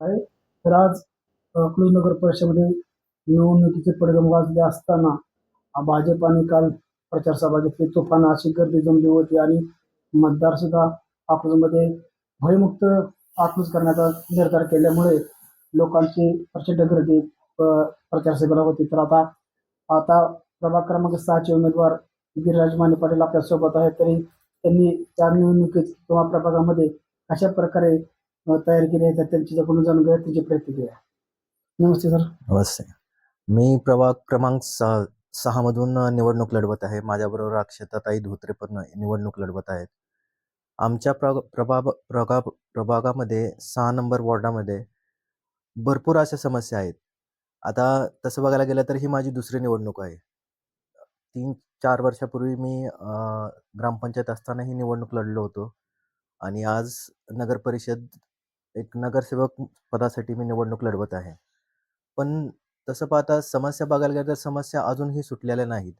आहे. तर आज अकलूज नगर परिषदेमध्ये निवडणुकीचे पडगम वाजले असताना भाजपाने काल प्रचार सभा घेतली. तुफान अशी गर्दी जमली होती आणि मतदार सुद्धा अकलूजमध्ये भयमुक्त अकलूज करण्याचा निर्धार केल्यामुळे लोकांची प्रचंड गर्दी प्रचारसभेला प्रचार होती. तर आता आता प्रभाग क्रमांक सहाचे उमेदवार गिरिराज माने पाटील आपल्यासोबत आहे आहेत. तरी त्यांनी त्या निवडणुकीत किंवा प्रभागामध्ये कशा प्रकारे तयार केले तर त्यांच्याकडून जाणून घ्या त्याची प्रतिक्रिया. नमस्ते सर. नमस्ते. मी प्रभाग क्रमांक सहा सहामधून निवडणूक लढवत आहे. माझ्याबरोबर अक्षताताई धोत्रे पण निवडणूक लढवत आहेत. आमच्या प्र प्रभाग प्रभा प्रभागामध्ये सहा नंबर वॉर्डामध्ये भरपूर अशा समस्या आहेत. आता तसं बघायला गेलं तर ही माझी दुसरी निवडणूक आहे. तीन चार वर्षापूर्वी मी ग्रामपंचायत असताना ही निवडणूक लढलो होतो. आणि आज नगर परिषद एक नगरसेवक पदासाठी मी निवडणूक लढवत आहे. पण तसं पाहता समस्या बघायला गेलं तर समस्या अजूनही सुटलेल्या नाहीत.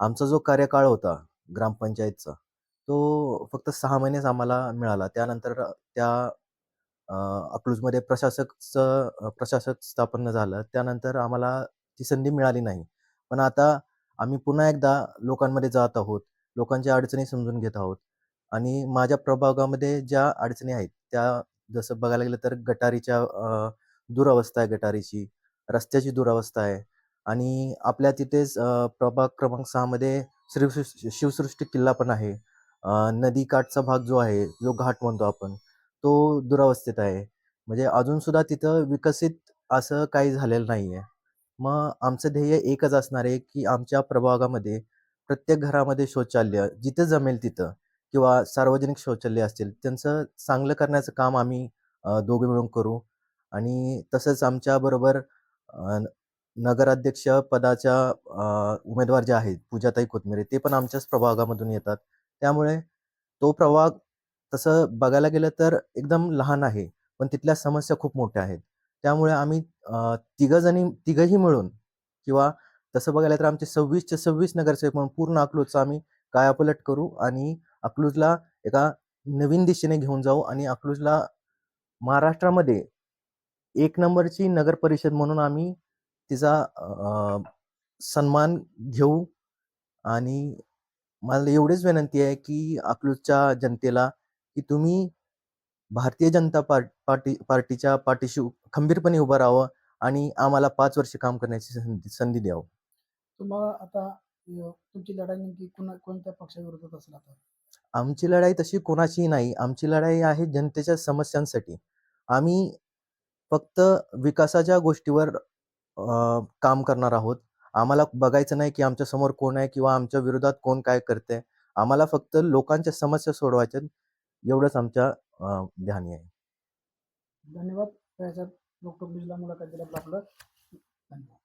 आमचा जो कार्यकाळ होता ग्रामपंचायतचा तो फक्त सहा महिनेच आम्हाला मिळाला. त्यानंतर त्या अकलूजमध्ये प्रशासकचं प्रशासक स्थापन झालं. त्यानंतर आम्हाला ती संधी मिळाली नाही. पण आता आम्ही पुन्हा एकदा लोकांमध्ये जात आहोत. लोकांच्या अडचणी समजून घेत आहोत. आणि माझ्या प्रभागामध्ये ज्या अडचणी आहेत त्या जसं बघायला गेलं तर गटारीच्या दुरावस्था आहे गटारीची रस्त्याची दुरावस्था आहे आणि आपल्या तिथेच प्रभाग क्रमांक सहामध्ये श्री शिवसृष्टी किल्ला पण आहे. नदीकाठचा भाग जो आहे जो घाट म्हणतो आपण तो दुरावस्थेत आहे. म्हणजे अजून सुद्धा तिथं विकसित असं काही झालेलं नाही आहे मग आमचं ध्येय एकच असणार आहे की आमच्या प्रभागामध्ये प्रत्येक घरामध्ये शौचालय जिथं जमेल तिथं. किंवा सार्वजनिक शौचालय असतील त्यांचं चांगलं करण्याचं काम आम्ही दोघे मिळून करू. आणि तसंच आमच्याबरोबर न- नगराध्यक्ष पदाच्या उमेदवार जे आहेत पूजाताई कोथमिरे ते पण आमच्याच प्रभागामधून येतात. त्यामुळे तो प्रभाग तसं बघायला गेलं तर एकदम लहान आहे पण तिथल्या समस्या खूप मोठ्या आहेत. त्यामुळे आम्ही तिघंजणी तिघंही मिळून किंवा तसं बघायला तर आमचे सव्वीसच्या सव्वीस नगरसेवक म्हणून पूर्ण अकलूजचा आम्ही कायापलट करू आणि अकलूजला एका नवीन दिशेने घेऊन जाऊ आणि अकलूजला महाराष्ट्रामध्ये एक नंबरची नगर परिषद म्हणून आम्ही तिचा सन्मान घेऊ. आणि मला एवढीच विनंती आहे की अकलूजच्या जनतेला की तुम्ही भारतीय जनता पार्ट पार्टी पार्टीच्या पाठीशी खंबीरपणे उभं राहावं आणि आम्हाला पाच वर्ष काम करण्याची संधी संधी द्यावं. तुम्हाला आता तुमची लढाई नेमकी कोणा कोणत्या पक्षाविरोधात असेल आता? आमची लढाई तशी कोणाची नाही. आमची लढाई आहे जनतेच्या समस्यांसाठी. आम्ही फक्त विकासाच्या गोष्टीवर अ, काम करणार आहोत. आम्हाला बघायचं नाही की आमच्यासमोर कोण आहे किंवा आमच्या विरोधात कोण काय करते आम्हाला फक्त लोकांच्या समस्या सोडवायच्या एवढंच आमच्या अ, ध्यानी आहे. धन्यवाद. त्याच्यात डॉक्टर बिजला मुलाखत दिल्याबद्दल आपलं धन्यवाद.